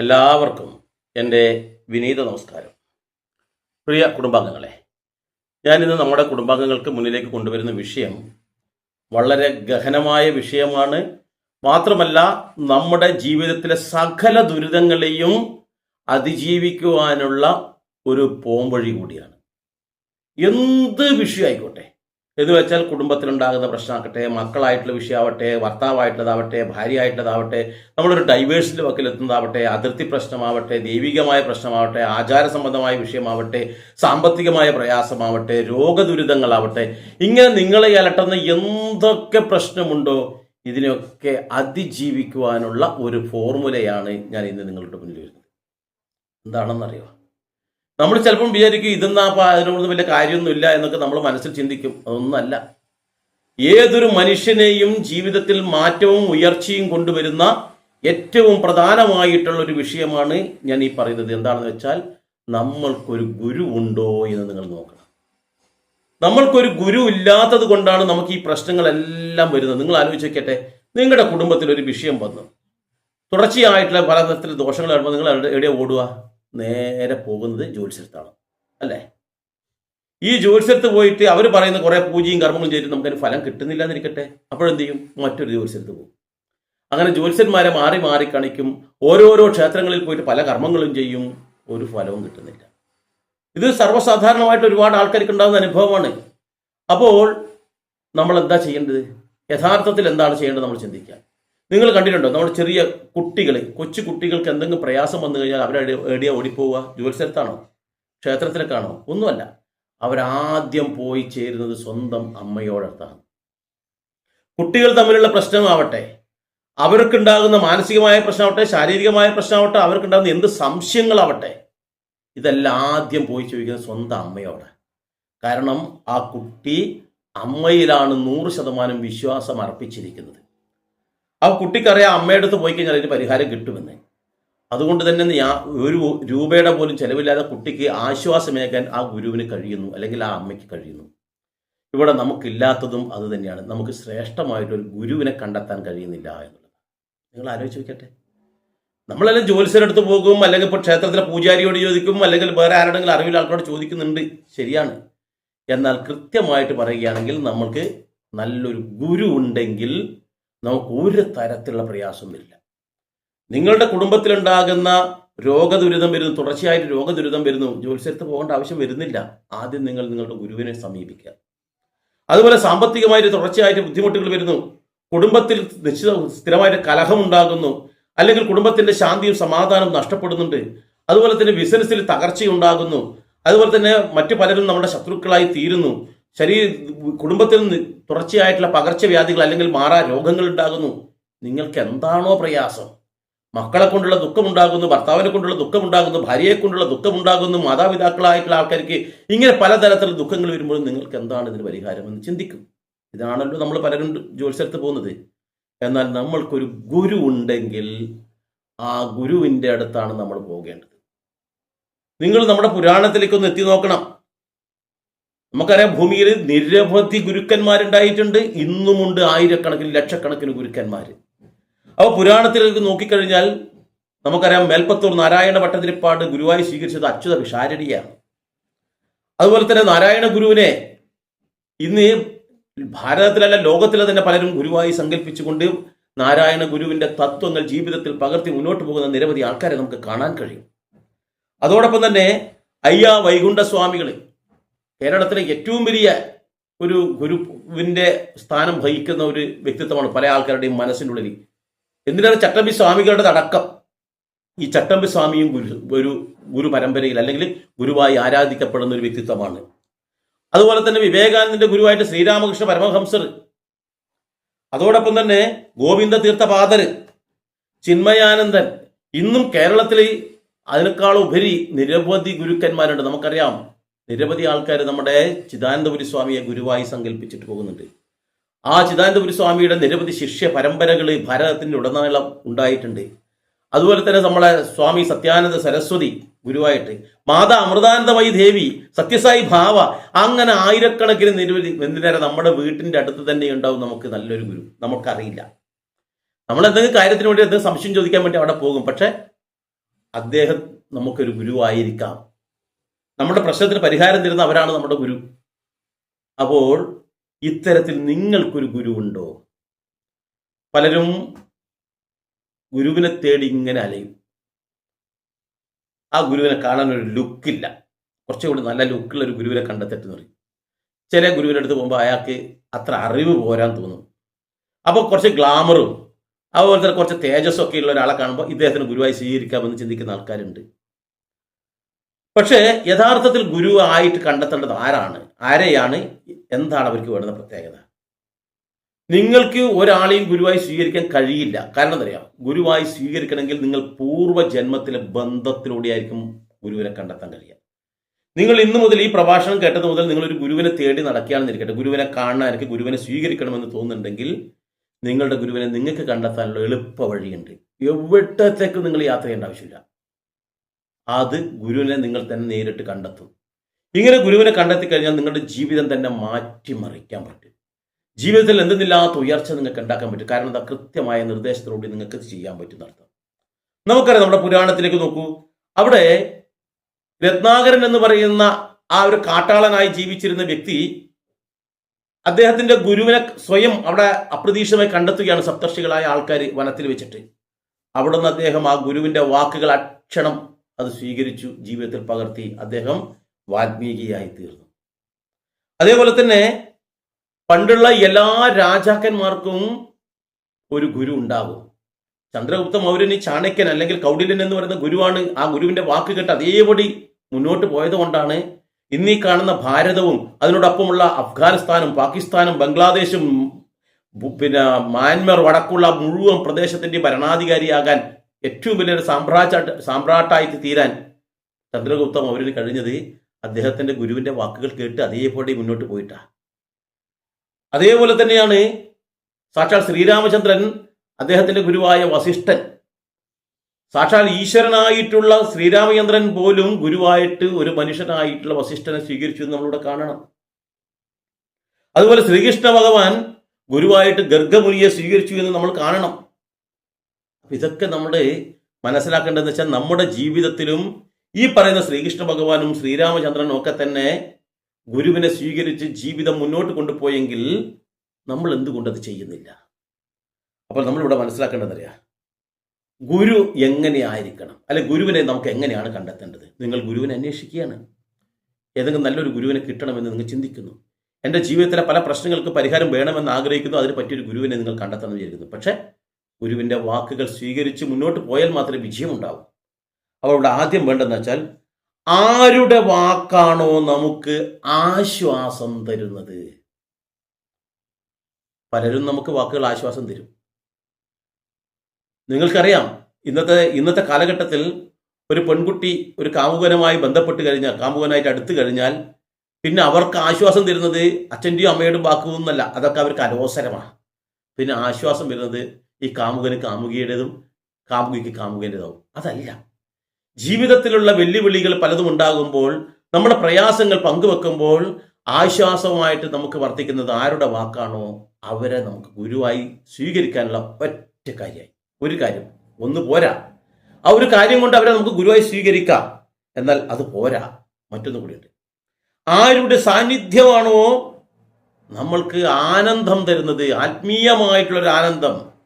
എല്ലാവർക്കും എന്റെ വിനീത നമസ്കാരം. പ്രിയ കുടുംബാംഗങ്ങളെ ഞാനിന്ന് നമ്മുടെ കുടുംബാംഗങ്ങൾക്ക് മുന്നിലേക്ക് കൊണ്ടുവരുന്ന വിഷയം വളരെ ഗഹനമായ വിഷയമാണ്. മാത്രമല്ല നമ്മുടെ ജീവിതത്തിലെ സകല ദുരിതങ്ങളെയും അതിജീവിക്കുവാനുള്ള ഒരു പോംവഴി കൂടിയാണ്. എന്ത് വിഷയമായിക്കോട്ടെ? എന്ന് വെച്ചാൽ കുടുംബത്തിലുണ്ടാകുന്ന പ്രശ്നമാകട്ടെ മക്കളായിട്ടുള്ള വിഷയമാവട്ടെ ഭർത്താവായിട്ടുള്ളതാവട്ടെ ഭാര്യയായിട്ടുള്ളതാവട്ടെ നമ്മളൊരു ഡൈവേഴ്സിന്റെ വക്കിലെത്തുന്നതാവട്ടെ അതിർത്തി പ്രശ്നമാവട്ടെ ദൈവികമായ പ്രശ്നമാവട്ടെ ആചാര സംബന്ധമായ വിഷയമാവട്ടെ സാമ്പത്തികമായ പ്രയാസമാവട്ടെ രോഗദുരിതങ്ങളാവട്ടെ ഇങ്ങനെ നിങ്ങളെ അലട്ടുന്ന എന്തൊക്കെ പ്രശ്നമുണ്ടോ ഇതിനെയൊക്കെ അതിജീവിക്കുവാനുള്ള ഒരു ഫോർമുലയാണ് ഞാൻ ഇന്ന് നിങ്ങളുടെ മുന്നിൽ വരുന്നത്. എന്താണെന്നറിയോ നമ്മൾ ചിലപ്പം വിചാരിക്കും ഇതെന്നാ അതിനോട് വലിയ കാര്യമൊന്നുമില്ല എന്നൊക്കെ നമ്മൾ മനസ്സിൽ ചിന്തിക്കും. അതൊന്നല്ല ഏതൊരു മനുഷ്യനെയും ജീവിതത്തിൽ മാറ്റവും ഉയർച്ചയും കൊണ്ടുവരുന്ന ഏറ്റവും പ്രധാനമായിട്ടുള്ള ഒരു വിഷയമാണ് ഞാൻ ഈ പറയുന്നത്. എന്താണെന്ന് വെച്ചാൽ നമ്മൾക്കൊരു ഗുരു ഉണ്ടോ എന്ന് നിങ്ങൾ നോക്കണം. നമ്മൾക്കൊരു ഗുരു ഇല്ലാത്തത് കൊണ്ടാണ് നമുക്ക് ഈ പ്രശ്നങ്ങളെല്ലാം വരുന്നത്. നിങ്ങൾ ആലോചിച്ചേക്കട്ടെ. നിങ്ങളുടെ കുടുംബത്തിൽ ഒരു വിഷയം വന്നു. തുടർച്ചയായിട്ടുള്ള പല തരത്തിലുള്ള ദോഷങ്ങൾ വരുമ്പോൾ നിങ്ങൾ എവിടെ- ഓടുക? നേരെ പോകുന്നത് ജ്യോത്സ്യത്താണ് അല്ലേ? ഈ ജ്യോത്സ്യത്ത് പോയിട്ട് അവർ പറയുന്ന കുറേ പൂജയും കർമ്മങ്ങളും ചെയ്തിട്ട് നമുക്കതിന് ഫലം കിട്ടുന്നില്ല എന്നിരിക്കട്ടെ അപ്പോഴെന്ത് ചെയ്യും മറ്റൊരു ജ്യോത്സ്യത്ത് പോകും. അങ്ങനെ ജ്യോത്സ്യന്മാരെ മാറി മാറി കാണിക്കും. ഓരോരോ ക്ഷേത്രങ്ങളിൽ പോയിട്ട് പല കർമ്മങ്ങളും ചെയ്യും. ഒരു ഫലവും കിട്ടുന്നില്ല. ഇത് സർവസാധാരണമായിട്ട് ഒരുപാട് ആൾക്കാർക്ക് ഉണ്ടാകുന്ന അനുഭവമാണ്. അപ്പോൾ നമ്മൾ എന്താ ചെയ്യേണ്ടത്? യഥാർത്ഥത്തിൽ എന്താണ് ചെയ്യേണ്ടത് നമ്മൾ ചിന്തിക്കുക. നിങ്ങൾ കണ്ടിട്ടുണ്ടോ നമ്മുടെ ചെറിയ കുട്ടികൾ കൊച്ചു കുട്ടികൾക്ക് എന്തെങ്കിലും പ്രയാസം വന്നു കഴിഞ്ഞാൽ അവരെ എടിയ ഓടിപ്പോവുക? ജോത്സ്യത്താണോ ക്ഷേത്രത്തിലേക്കാണോ ഒന്നുമല്ല. അവരാദ്യം പോയി ചേരുന്നത് സ്വന്തം അമ്മയോടത്താണ് കുട്ടികൾ തമ്മിലുള്ള പ്രശ്നമാവട്ടെ അവർക്കുണ്ടാകുന്ന മാനസികമായ പ്രശ്നമാവട്ടെ ശാരീരികമായ പ്രശ്നമാവട്ടെ അവർക്കുണ്ടാകുന്ന എന്ത് സംശയങ്ങളാവട്ടെ ഇതെല്ലാം ആദ്യം പോയി ചോദിക്കുന്നത് സ്വന്തം അമ്മയോട്. കാരണം ആ കുട്ടി അമ്മയിലാണ് നൂറ് ശതമാനം വിശ്വാസം അർപ്പിച്ചിരിക്കുന്നത്. ആ കുട്ടിക്കറിയാം അമ്മയുടെ അടുത്ത് പോയി കഴിഞ്ഞാൽ അതിന് പരിഹാരം കിട്ടുമെന്ന്. അതുകൊണ്ട് തന്നെ ഒരു രൂപയുടെ പോലും ചെലവില്ലാതെ കുട്ടിക്ക് ആശ്വാസമേകാൻ ആ ഗുരുവിന് കഴിയുന്നു അല്ലെങ്കിൽ ആ അമ്മയ്ക്ക് കഴിയുന്നു. ഇവിടെ നമുക്കില്ലാത്തതും അത് തന്നെയാണ്. നമുക്ക് ശ്രേഷ്ഠമായിട്ടൊരു ഗുരുവിനെ കണ്ടെത്താൻ കഴിയുന്നില്ല എന്നുള്ളത്. നിങ്ങൾ ആലോചിച്ച് നോക്കട്ടെ നമ്മളെല്ലാം ജ്യോത്സ്യരടുത്ത് പോകും അല്ലെങ്കിൽ ഇപ്പോൾ ക്ഷേത്രത്തിലെ പൂജാരിയോട് ചോദിക്കും അല്ലെങ്കിൽ വേറെ ആരുടെങ്കിലും അറിവിൽ ആൾക്കാരോട് ചോദിക്കുന്നുണ്ട്. ശരിയാണ്. എന്നാൽ കൃത്യമായിട്ട് പറയുകയാണെങ്കിൽ നമ്മൾക്ക് നല്ലൊരു ഗുരു ഉണ്ടെങ്കിൽ നമുക്ക് ഒരു തരത്തിലുള്ള പ്രയാസം വരില്ല നിങ്ങളുടെ കുടുംബത്തിലുണ്ടാകുന്ന രോഗദുരിതം വരുന്നു തുടർച്ചയായിട്ട് രോഗദുരിതം വരുന്നു ജോലിസ്ഥലത്ത് പോകേണ്ട ആവശ്യം വരുന്നില്ല. ആദ്യം നിങ്ങൾ നിങ്ങളുടെ ഗുരുവിനെ സമീപിക്കുക. അതുപോലെ സാമ്പത്തികമായിട്ട് തുടർച്ചയായിട്ട് ബുദ്ധിമുട്ടുകൾ വരുന്നു കുടുംബത്തിൽ നിശ്ചിത സ്ഥിരമായിട്ട് കലഹമുണ്ടാകുന്നു അല്ലെങ്കിൽ കുടുംബത്തിന്റെ ശാന്തിയും സമാധാനവും നഷ്ടപ്പെടുന്നുണ്ട്. അതുപോലെ തന്നെ ബിസിനസ്സിൽ തകർച്ചയുണ്ടാകുന്നു. അതുപോലെ തന്നെ മറ്റു പലരും നമ്മുടെ ശത്രുക്കളായി തീരുന്നു. ശരീര കുടുംബത്തിൽ നിന്ന് തുടർച്ചയായിട്ടുള്ള പകർച്ചവ്യാധികൾ അല്ലെങ്കിൽ മാറാ രോഗങ്ങൾ ഉണ്ടാകുന്നു നിങ്ങൾക്ക് എന്താണോ പ്രയാസം? മക്കളെ കൊണ്ടുള്ള ദുഃഖമുണ്ടാകുന്നു ഭർത്താവിനെ കൊണ്ടുള്ള ദുഃഖമുണ്ടാകുന്നു ഭാര്യയെ കൊണ്ടുള്ള ദുഃഖമുണ്ടാകുന്നു മാതാപിതാക്കളായിട്ടുള്ള ആൾക്കാർക്ക് ഇങ്ങനെ പലതരത്തിലുള്ള ദുഃഖങ്ങൾ വരുമ്പോഴും നിങ്ങൾക്ക് എന്താണ് ഇതിന് പരിഹാരം എന്ന് ചിന്തിക്കും. ഇതാണല്ലോ നമ്മൾ പലരും ജോലിസ്ഥലത്ത് പോകുന്നത്. എന്നാൽ നമ്മൾക്കൊരു ഗുരു ഉണ്ടെങ്കിൽ ആ ഗുരുവിന്റെ അടുത്താണ് നമ്മൾ പോകേണ്ടത്. നിങ്ങൾ നമ്മുടെ പുരാണത്തിലേക്കൊന്ന് എത്തി നോക്കണം. നമുക്കറിയാം ഭൂമിയിൽ നിരവധി ഗുരുക്കന്മാരുണ്ടായിട്ടുണ്ട്. ഇന്നുമുണ്ട് ആയിരക്കണക്കിന് ലക്ഷക്കണക്കിന് ഗുരുക്കന്മാർ അപ്പോൾ പുരാണത്തിലേക്ക് നോക്കിക്കഴിഞ്ഞാൽ നമുക്കറിയാം മേൽപ്പത്തൂർ നാരായണ ഭട്ടതിരിപ്പാട് ഗുരുവായി സ്വീകരിച്ചത് അച്യുത വിഷാരടിയാണ്. അതുപോലെ തന്നെ നാരായണ ഗുരുവിനെ ഇന്ന് ഭാരതത്തിലല്ല ലോകത്തിലെ തന്നെ പലരും ഗുരുവായി സങ്കല്പിച്ചുകൊണ്ട് നാരായണ ഗുരുവിന്റെ തത്വങ്ങൾ ജീവിതത്തിൽ പകർത്തി മുന്നോട്ട് പോകുന്ന നിരവധി ആൾക്കാരെ നമുക്ക് കാണാൻ കഴിയും. അതോടൊപ്പം തന്നെ അയ്യ വൈകുണ്ഠ സ്വാമികൾ കേരളത്തിലെ ഏറ്റവും വലിയ ഒരു ഗുരുവിന്റെ സ്ഥാനം വഹിക്കുന്ന ഒരു വ്യക്തിത്വമാണ് പല ആൾക്കാരുടെയും മനസ്സിനുള്ളിൽ എന്തിനാണ് ചട്ടമ്പി സ്വാമികളുടെ അടക്കം? ഈ ചട്ടമ്പി സ്വാമിയും ഗുരു ഒരു ഗുരു പരമ്പരയിൽ അല്ലെങ്കിൽ ഗുരുവായി ആരാധിക്കപ്പെടുന്ന ഒരു വ്യക്തിത്വമാണ്. അതുപോലെ തന്നെ വിവേകാനന്ദന്റെ ഗുരുവായിട്ട് ശ്രീരാമകൃഷ്ണ പരമഹംസർ. അതോടൊപ്പം തന്നെ ഗോവിന്ദ തീർത്ഥപാദർ ചിന്മയാനന്ദൻ. ഇന്നും കേരളത്തിൽ അതിനേക്കാൾ ഉപരി നിരവധി ഗുരുക്കന്മാരുണ്ട്. നമുക്കറിയാം നിരവധി ആൾക്കാർ നമ്മുടെ ചിദാനന്ദപുരി സ്വാമിയെ ഗുരുവായി സങ്കല്പിച്ചിട്ട് പോകുന്നുണ്ട്. ആ ചിദാനന്ദപുരി സ്വാമിയുടെ നിരവധി ശിഷ്യ പരമ്പരകൾ ഭാരതത്തിന്റെ ഉടനീളം ഉണ്ടായിട്ടുണ്ട്. അതുപോലെ തന്നെ നമ്മളെ സ്വാമി സത്യാനന്ദ സരസ്വതി ഗുരുവായിട്ട് മാതാ അമൃതാനന്ദമയി ദേവി സത്യസായി ഭാവ അങ്ങനെ ആയിരക്കണക്കിന് നിരവധി എന്തിനേറെ നമ്മുടെ വീട്ടിന്റെ അടുത്ത് തന്നെ ഉണ്ടാവും നമുക്ക് നല്ലൊരു ഗുരു. നമുക്കറിയില്ല. നമ്മൾ എന്തെങ്കിലും കാര്യത്തിന് വേണ്ടി എന്തെങ്കിലും സംശയം ചോദിക്കാൻ വേണ്ടി അവിടെ പോകും. പക്ഷെ അദ്ദേഹം നമുക്കൊരു ഗുരുവായിരിക്കാം. നമ്മുടെ പ്രശ്നത്തിന് പരിഹാരം തരുന്ന അവരാണ് നമ്മുടെ ഗുരു. അപ്പോൾ ഇത്തരത്തിൽ നിങ്ങൾക്കൊരു ഗുരുവുണ്ടോ പലരും ഗുരുവിനെ തേടി ഇങ്ങനെ അലയും. ആ ഗുരുവിനെ കാണാൻ ഒരു ലുക്കില്ല. കുറച്ചുകൂടി നല്ല ലുക്കുള്ള ഒരു ഗുരുവിനെ കണ്ടെത്തിട്ട് പറയും. ചില ഗുരുവിന്റെ അടുത്ത് പോകുമ്പോൾ അയാൾക്ക് അത്ര അറിവ് പോരാൻ തോന്നും. അപ്പോൾ കുറച്ച് ഗ്ലാമറും അതുപോലെ തന്നെ കുറച്ച് തേജസ്സൊക്കെ ഉള്ള ഒരാളെ കാണുമ്പോൾ ഇദ്ദേഹത്തിന് ഗുരുവായി സ്വീകരിക്കാമെന്ന് ചിന്തിക്കുന്ന ആൾക്കാരുണ്ട്. പക്ഷേ യഥാർത്ഥത്തിൽ ഗുരു ആയിട്ട് കണ്ടെത്തേണ്ടത് ആരാണ്? ആരെയാണ്? എന്താണ് അവർക്ക് വേണ്ടത് പ്രത്യേകത? നിങ്ങൾക്ക് ഒരാളെയും ഗുരുവായി സ്വീകരിക്കാൻ കഴിയില്ല. കാരണം എന്തറിയാം? ഗുരുവായി സ്വീകരിക്കണമെങ്കിൽ നിങ്ങൾ പൂർവജന്മത്തിലെ ബന്ധത്തിലൂടെയായിരിക്കും ഗുരുവിനെ കണ്ടെത്താൻ കഴിയുക. നിങ്ങൾ ഇന്നു മുതൽ ഈ പ്രഭാഷണം കേട്ടത് മുതൽ നിങ്ങൾ ഒരു ഗുരുവിനെ തേടി നടക്കുകയാണെന്നിരിക്കട്ടെ ഗുരുവിനെ കാണാൻ എനിക്ക് ഗുരുവിനെ സ്വീകരിക്കണമെന്ന് തോന്നുന്നുണ്ടെങ്കിൽ നിങ്ങളുടെ ഗുരുവിനെ നിങ്ങൾക്ക് കണ്ടെത്താനുള്ള എളുപ്പ വഴിയുണ്ട് എവിടത്തേക്കും നിങ്ങൾ യാത്ര ചെയ്യേണ്ട ആവശ്യമില്ല. അത് ഗുരുവിനെ നിങ്ങൾ തന്നെ നേരിട്ട് കണ്ടെത്തും. ഇങ്ങനെ ഗുരുവിനെ കണ്ടെത്തി കഴിഞ്ഞാൽ നിങ്ങളുടെ ജീവിതം തന്നെ മാറ്റിമറിക്കാൻ പറ്റും. ജീവിതത്തിൽ എന്തെന്നില്ലാത്ത ഉയർച്ച നിങ്ങൾക്ക് ഉണ്ടാക്കാൻ പറ്റും. കാരണം എന്താ? കൃത്യമായ നിർദ്ദേശത്തിലൂടെ നിങ്ങൾക്ക് ചെയ്യാൻ പറ്റും അർത്ഥം നമുക്കറിയാം നമ്മുടെ പുരാണത്തിലേക്ക് നോക്കൂ. അവിടെ രത്നാകരൻ എന്ന് പറയുന്ന ആ ഒരു കാട്ടാളനായി ജീവിച്ചിരുന്ന വ്യക്തി അദ്ദേഹത്തിന്റെ ഗുരുവിനെ സ്വയം അവിടെ അപ്രതീക്ഷിതമായി കണ്ടെത്തുകയാണ് സപ്തർഷികളായ ആൾക്കാർ വനത്തിൽ വെച്ചിട്ട്. അവിടുന്ന് അദ്ദേഹം ആ ഗുരുവിന്റെ വാക്കുകൾ അക്ഷണം അത് സ്വീകരിച്ചു ജീവിതത്തിൽ പകർത്തി അദ്ദേഹം വാൽമീകിയായി തീർന്നു അതേപോലെ തന്നെ പണ്ടുള്ള എല്ലാ രാജാക്കന്മാർക്കും ഒരു ഗുരു ഉണ്ടാകും ചന്ദ്രഗുപ്ത മൗര്യന് ചാണക്യൻ അല്ലെങ്കിൽ കൗടില്യൻ എന്ന് പറയുന്ന ഗുരുവാണ് ആ ഗുരുവിന്റെ വാക്ക് കേട്ട് അതേപടി മുന്നോട്ട് പോയത് കൊണ്ടാണ് ഇന്നീ കാണുന്ന ഭാരതവും അതിനോടൊപ്പമുള്ള അഫ്ഗാനിസ്ഥാനും പാകിസ്ഥാനും ബംഗ്ലാദേശും പിന്നെ മ്യാൻമർ വടക്കുള്ള മുഴുവൻ പ്രദേശത്തിന്റെ ഭരണാധികാരിയാകാൻ ഏറ്റവും വലിയൊരു സാമ്രാജ്യ സാമ്രാട്ടായിട്ട് തീരാൻ ചന്ദ്രഗുപ്തം അവരിൽ കഴിഞ്ഞത് അദ്ദേഹത്തിന്റെ ഗുരുവിന്റെ വാക്കുകൾ കേട്ട് അതേപോലെ മുന്നോട്ട് പോയിട്ടാ. അതേപോലെ തന്നെയാണ് സാക്ഷാൽ ശ്രീരാമചന്ദ്രൻ അദ്ദേഹത്തിന്റെ ഗുരുവായ വസിഷ്ഠൻ. സാക്ഷാൽ ഈശ്വരനായിട്ടുള്ള ശ്രീരാമചന്ദ്രൻ പോലും ഗുരുവായിട്ട് ഒരു മനുഷ്യനായിട്ടുള്ള വസിഷ്ഠനെ സ്വീകരിച്ചു എന്ന് നമ്മളിവിടെ കാണണം. അതുപോലെ ശ്രീകൃഷ്ണ ഭഗവാൻ ഗുരുവായിട്ട് ഗർഗമുനിയെ സ്വീകരിച്ചു എന്ന് നമ്മൾ കാണണം. ഇതൊക്കെ നമ്മൾ മനസ്സിലാക്കേണ്ടതെന്ന് വെച്ചാൽ നമ്മുടെ ജീവിതത്തിലും ഈ പറയുന്ന ശ്രീകൃഷ്ണ ഭഗവാനും ശ്രീരാമചന്ദ്രനും ഒക്കെ തന്നെ ഗുരുവിനെ സ്വീകരിച്ച് ജീവിതം മുന്നോട്ട് കൊണ്ടുപോയെങ്കിൽ നമ്മൾ എന്തുകൊണ്ട് അത് ചെയ്യുന്നില്ല? അപ്പോൾ നമ്മളിവിടെ മനസ്സിലാക്കേണ്ടതറിയാം ഗുരു എങ്ങനെയായിരിക്കണം അല്ലെ ഗുരുവിനെ നമുക്ക് എങ്ങനെയാണ് കണ്ടെത്തേണ്ടത്? നിങ്ങൾ ഗുരുവിനെ അന്വേഷിക്കുകയാണ്. ഏതെങ്കിലും നല്ലൊരു ഗുരുവിനെ കിട്ടണമെന്ന് നിങ്ങൾ ചിന്തിക്കുന്നു. എന്റെ ജീവിതത്തിലെ പല പ്രശ്നങ്ങൾക്ക് പരിഹാരം വേണമെന്ന് ആഗ്രഹിക്കുന്നു. അതിന് പറ്റിയൊരു ഗുരുവിനെ നിങ്ങൾ കണ്ടെത്തണം എന്ന് വിചാരിക്കുന്നു. പക്ഷേ ഗുരുവിന്റെ വാക്കുകൾ സ്വീകരിച്ച് മുന്നോട്ട് പോയാൽ മാത്രമേ വിജയമുണ്ടാവൂ. അപ്പോൾ ഇവിടെ ആദ്യം വേണ്ടെന്ന് വെച്ചാൽ ആരുടെ വാക്കാണോ നമുക്ക് ആശ്വാസം തരുന്നത്? പലരും നമുക്ക് വാക്കുകൾ ആശ്വാസം തരും. നിങ്ങൾക്കറിയാം ഇന്നത്തെ ഇന്നത്തെ കാലഘട്ടത്തിൽ ഒരു പെൺകുട്ടി ഒരു കാമുകനുമായി ബന്ധപ്പെട്ട് കഴിഞ്ഞാൽ കാമുകനായിട്ട് അടുത്ത് കഴിഞ്ഞാൽ പിന്നെ അവർക്ക് ആശ്വാസം തരുന്നത് അച്ഛന്റെയും അമ്മയുടെയും വാക്കുമൊന്നുമല്ല അതൊക്കെ അവർക്ക് അലോസരമാണ്. പിന്നെ ആശ്വാസം വരുന്നത് ഈ കാമുകന് കാമുകിയുടേതും കാമുകിക്ക് കാമുകന്റെതാവും അതല്ല. ജീവിതത്തിലുള്ള വെല്ലുവിളികൾ പലതും ഉണ്ടാകുമ്പോൾ നമ്മുടെ പ്രയാസങ്ങൾ പങ്കുവെക്കുമ്പോൾ ആശ്വാസമായിട്ട് നമുക്ക് വർത്തിക്കുന്നത് ആരുടെ വാക്കാണോ അവരെ നമുക്ക് ഗുരുവായി സ്വീകരിക്കാനുള്ള ഒറ്റ കാര്യമായി. ഒരു കാര്യം ഒന്ന് പോരാ. ആ ഒരു കാര്യം കൊണ്ട് അവരെ നമുക്ക് ഗുരുവായി സ്വീകരിക്കാം. എന്നാൽ അത് പോരാ. മറ്റൊന്നും കൂടിയുണ്ട് ആരുടെ സാന്നിധ്യമാണോ നമ്മൾക്ക് ആനന്ദം തരുന്നത് ആത്മീയമായിട്ടുള്ളൊരു ആനന്ദം.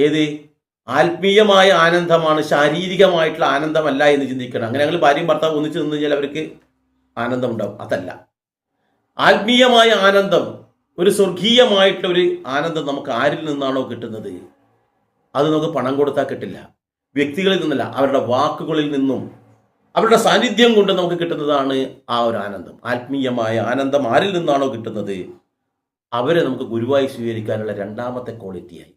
ഏത്? ആത്മീയമായ ആനന്ദമാണ് ശാരീരികമായിട്ടുള്ള ആനന്ദമല്ല എന്ന് ചിന്തിക്കണം. അങ്ങനെ ഞങ്ങൾ ഭാര്യയും ഭർത്താവ് ഒന്നിച്ച് നിന്ന് കഴിഞ്ഞാൽ അവർക്ക് ആനന്ദം ഉണ്ടാവും അതല്ല. ആത്മീയമായ ആനന്ദം ഒരു സ്വർഗീയമായിട്ടുള്ള ഒരു ആനന്ദം നമുക്ക് ആരിൽ നിന്നാണോ കിട്ടുന്നത്? അത് നമുക്ക് പണം കൊടുത്താൽ കിട്ടില്ല. വ്യക്തികളിൽ നിന്നല്ല അവരുടെ വാക്കുകളിൽ നിന്നും. അവരുടെ സാന്നിധ്യം കൊണ്ട് നമുക്ക് കിട്ടുന്നതാണ് ആ ഒരു ആനന്ദം. ആത്മീയമായ ആനന്ദം ആരിൽ നിന്നാണോ കിട്ടുന്നത്? അവരെ നമുക്ക് ഗുരുവായി സ്വീകരിക്കാനുള്ള രണ്ടാമത്തെ ക്വാളിറ്റിയായി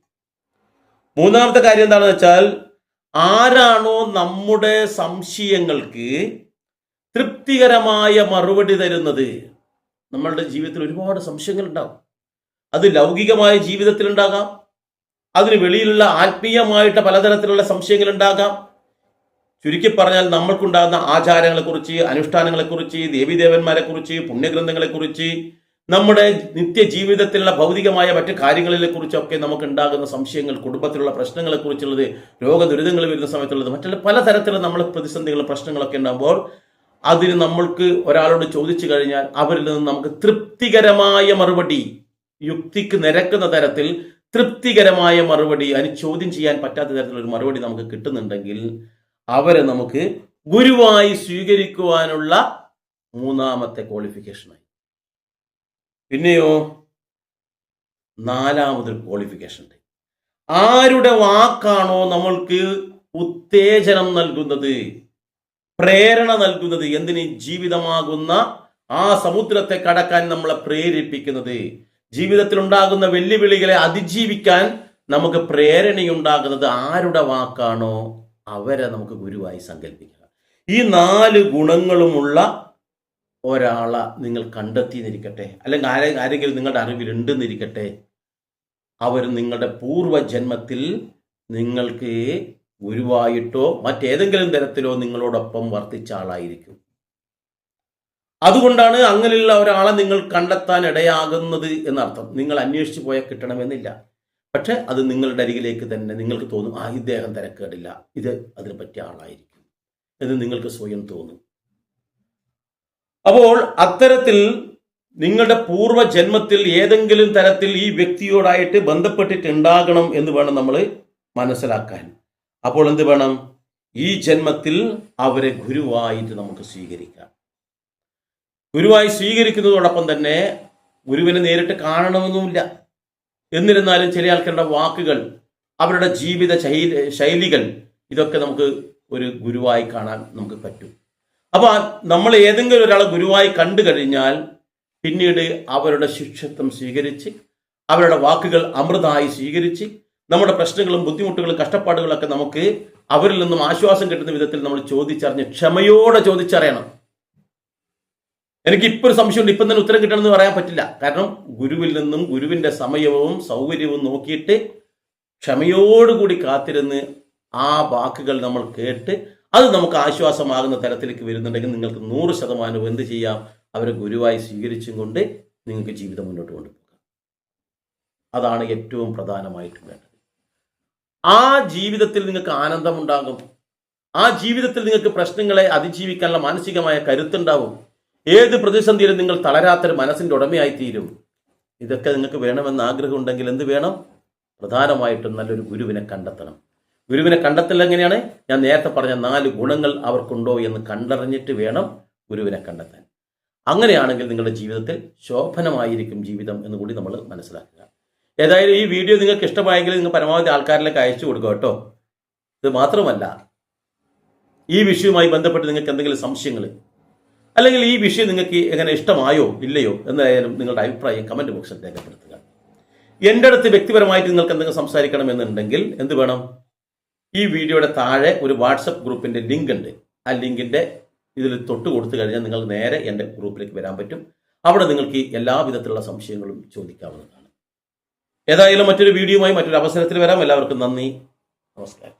മൂന്നാമത്തെ കാര്യം എന്താണെന്ന് വെച്ചാൽ ആരാണോ നമ്മുടെ സംശയങ്ങൾക്ക് തൃപ്തികരമായ മറുപടി തരുന്നത് നമ്മളുടെ ജീവിതത്തിൽ ഒരുപാട് സംശയങ്ങൾ ഉണ്ടാകും അത് ലൗകികമായ ജീവിതത്തിൽ ഉണ്ടാകാം അതിന് വെളിയിലുള്ള ആത്മീയമായിട്ട് പലതരത്തിലുള്ള സംശയങ്ങൾ ഉണ്ടാകാം ചുരുക്കി പറഞ്ഞാൽ നമ്മൾക്കുണ്ടാകുന്ന ആചാരങ്ങളെക്കുറിച്ച് അനുഷ്ഠാനങ്ങളെക്കുറിച്ച് ദേവീദേവന്മാരെക്കുറിച്ച് പുണ്യഗ്രന്ഥങ്ങളെക്കുറിച്ച് നമ്മുടെ നിത്യജീവിതത്തിലുള്ള ഭൗതികമായ മറ്റു കാര്യങ്ങളെ കുറിച്ചൊക്കെ നമുക്ക് ഉണ്ടാകുന്ന സംശയങ്ങൾ കുടുംബത്തിലുള്ള പ്രശ്നങ്ങളെ കുറിച്ചുള്ളത് രോഗദുരിതങ്ങൾ വരുന്ന സമയത്തുള്ളത് മറ്റുള്ള പലതരത്തിലുള്ള നമ്മളെ പ്രതിസന്ധികളും പ്രശ്നങ്ങളൊക്കെ ഉണ്ടാകുമ്പോൾ അതിന് നമ്മൾക്ക് ഒരാളോട് ചോദിച്ചു കഴിഞ്ഞാൽ അവരിൽ നിന്ന് നമുക്ക് തൃപ്തികരമായ മറുപടി യുക്തിക്ക് നിരക്കുന്ന തരത്തിൽ തൃപ്തികരമായ മറുപടി അതിന് ചോദ്യം ചെയ്യാൻ പറ്റാത്ത തരത്തിലൊരു മറുപടി നമുക്ക് കിട്ടുന്നുണ്ടെങ്കിൽ അവരെ നമുക്ക് ഗുരുവായി സ്വീകരിക്കുവാനുള്ള മൂന്നാമത്തെ ക്വാളിഫിക്കേഷനായി പിന്നെയോ നാലാമതൊരു ക്വാളിഫിക്കേഷൻ ഉണ്ട് ആരുടെ വാക്കാണോ നമ്മൾക്ക് ഉത്തേജനം നൽകുന്നത്? പ്രേരണ നൽകുന്നത്? എന്തിന് ജീവിതമാകുന്ന ആ സമുദ്രത്തെ കടക്കാൻ നമ്മളെ പ്രേരിപ്പിക്കുന്നത്? ജീവിതത്തിൽ ഉണ്ടാകുന്ന വെല്ലുവിളികളെ അതിജീവിക്കാൻ നമുക്ക് പ്രേരണയുണ്ടാകുന്നത് ആരുടെ വാക്കാണോ അവരെ നമുക്ക് ഗുരുവായി സങ്കല്പിക്കുക ഈ നാല് ഗുണങ്ങളുമുള്ള ഒരാളെ നിങ്ങൾ കണ്ടെത്തിയെന്നിരിക്കട്ടെ അല്ലെങ്കിൽ ആരെ ആരെങ്കിലും നിങ്ങളുടെ അറിവിലുണ്ടെന്നിരിക്കട്ടെ അവർ നിങ്ങളുടെ പൂർവജന്മത്തിൽ നിങ്ങൾക്ക് ഗുരുവായിട്ടോ മറ്റേതെങ്കിലും തരത്തിലോ നിങ്ങളോടൊപ്പം വർത്തിച്ച ആളായിരിക്കും. അതുകൊണ്ടാണ് അങ്ങനെയുള്ള ഒരാളെ നിങ്ങൾ കണ്ടെത്താൻ ഇടയാകുന്നത് എന്നർത്ഥം. നിങ്ങൾ അന്വേഷിച്ചു പോയാൽ കിട്ടണമെന്നില്ല. പക്ഷെ അത് നിങ്ങളുടെ അരികിലേക്ക് തന്നെ നിങ്ങൾക്ക് തോന്നും ആ ഇദ്ദേഹം തിരക്കേടില്ല. ഇത് അതിനെ പറ്റിയ ആളായിരിക്കും. എന്ന് നിങ്ങൾക്ക് സ്വയം തോന്നും. അപ്പോൾ അത്തരത്തിൽ നിങ്ങളുടെ പൂർവജന്മത്തിൽ ഏതെങ്കിലും തരത്തിൽ ഈ വ്യക്തിയോടായിട്ട് ബന്ധപ്പെട്ടിട്ടുണ്ടാകണം എന്ന് വേണം നമ്മൾ മനസ്സിലാക്കാൻ. അപ്പോൾ എന്ത് വേണം? ഈ ജന്മത്തിൽ അവരെ ഗുരുവായിട്ട് നമുക്ക് സ്വീകരിക്കാം. ഗുരുവായി സ്വീകരിക്കുന്നതോടൊപ്പം തന്നെ ഗുരുവിനെ നേരിട്ട് കാണണമെന്നുമില്ല. എന്നിരുന്നാലും ചില ആൾക്കാരുടെ വാക്കുകൾ അവരുടെ ജീവിത ശൈലി ശൈലികൾ ഇതൊക്കെ നമുക്ക് ഒരു ഗുരുവായി കാണാൻ നമുക്ക് പറ്റും. അപ്പൊ നമ്മൾ ഏതെങ്കിലും ഒരാളെ ഗുരുവായി കണ്ടു കഴിഞ്ഞാൽ പിന്നീട് അവരുടെ ശിക്ഷത്വം സ്വീകരിച്ച് അവരുടെ വാക്കുകൾ അമൃതമായി സ്വീകരിച്ച് നമ്മുടെ പ്രശ്നങ്ങളും ബുദ്ധിമുട്ടുകളും കഷ്ടപ്പാടുകളൊക്കെ നമുക്ക് അവരിൽ നിന്നും ആശ്വാസം കിട്ടുന്ന വിധത്തിൽ നമ്മൾ ചോദിച്ചറിഞ്ഞ് ക്ഷമയോടെ ചോദിച്ചറിയണം. എനിക്ക് ഇപ്പൊ ഒരു സംശയമുണ്ട്. ഇപ്പം തന്നെ ഉത്തരം കിട്ടണമെന്ന് പറയാൻ പറ്റില്ല. കാരണം ഗുരുവിൽ നിന്നും ഗുരുവിന്റെ സമയവും സൗകര്യവും നോക്കിയിട്ട് ക്ഷമയോടുകൂടി കാത്തിരുന്ന് ആ വാക്കുകൾ നമ്മൾ കേട്ട് അത് നമുക്ക് ആശ്വാസമാകുന്ന തരത്തിലേക്ക് വരുന്നുണ്ടെങ്കിൽ നിങ്ങൾക്ക് നൂറ് ശതമാനവും എന്ത് ചെയ്യാം? അവരെ ഗുരുവായി സ്വീകരിച്ചും കൊണ്ട് നിങ്ങൾക്ക് ജീവിതം മുന്നോട്ട് കൊണ്ടുപോകാം. അതാണ് ഏറ്റവും പ്രധാനമായിട്ടും വേണ്ടത്. ആ ജീവിതത്തിൽ നിങ്ങൾക്ക് ആനന്ദമുണ്ടാകും ആ ജീവിതത്തിൽ നിങ്ങൾക്ക് പ്രശ്നങ്ങളെ അതിജീവിക്കാനുള്ള മാനസികമായ കരുത്തുണ്ടാവും. ഏത് പ്രതിസന്ധിയിലും നിങ്ങൾ തളരാത്തൊരു മനസ്സിന്റെ ഉടമയായി തീരും ഇതൊക്കെ നിങ്ങൾക്ക് വേണമെന്ന് ആഗ്രഹമുണ്ടെങ്കിൽ എന്ത് വേണം? പ്രധാനമായിട്ടും നല്ലൊരു ഗുരുവിനെ കണ്ടെത്തണം. ഗുരുവിനെ കണ്ടെത്തൽ എങ്ങനെയാണ്? ഞാൻ നേരത്തെ പറഞ്ഞ നാല് ഗുണങ്ങൾ അവർക്കുണ്ടോ എന്ന് കണ്ടറിഞ്ഞിട്ട് വേണം ഗുരുവിനെ കണ്ടെത്താൻ. അങ്ങനെയാണെങ്കിൽ നിങ്ങളുടെ ജീവിതത്തിൽ ശോഭനമായിരിക്കും ജീവിതം എന്ന് കൂടി നമ്മൾ മനസ്സിലാക്കുക. ഏതായാലും ഈ വീഡിയോ നിങ്ങൾക്ക് ഇഷ്ടമായെങ്കിൽ നിങ്ങൾ പരമാവധി ആൾക്കാരിലേക്ക് അയച്ചു കൊടുക്കുക കേട്ടോ. ഇത് മാത്രമല്ല ഈ വിഷയവുമായി ബന്ധപ്പെട്ട് നിങ്ങൾക്ക് എന്തെങ്കിലും സംശയങ്ങൾ അല്ലെങ്കിൽ ഈ വിഷയം നിങ്ങൾക്ക് എങ്ങനെ ഇഷ്ടമായോ ഇല്ലയോ എന്നായാലും നിങ്ങളുടെ അഭിപ്രായം കമന്റ് ബോക്സിൽ രേഖപ്പെടുത്തുക. എന്റെ അടുത്ത് വ്യക്തിപരമായിട്ട് നിങ്ങൾക്ക് എന്തെങ്കിലും സംസാരിക്കണം എന്നുണ്ടെങ്കിൽ എന്ത് വേണം? ഈ വീഡിയോയുടെ താഴെ ഒരു വാട്സപ്പ് ഗ്രൂപ്പിന്റെ ലിങ്ക് ഉണ്ട് ആ ലിങ്കിന്റെ ഇതിൽ തൊട്ട് കൊടുത്തു കഴിഞ്ഞാൽ നിങ്ങൾ നേരെ എന്റെ ഗ്രൂപ്പിലേക്ക് വരാൻ പറ്റും. അവിടെ നിങ്ങൾക്ക് എല്ലാ വിധത്തിലുള്ള സംശയങ്ങളും ചോദിക്കാവുന്നതാണ്. ഏതായാലും മറ്റൊരു വീഡിയോയുമായി മറ്റൊരു അവസരത്തിൽ വരാം. എല്ലാവർക്കും നന്ദി. നമസ്കാരം.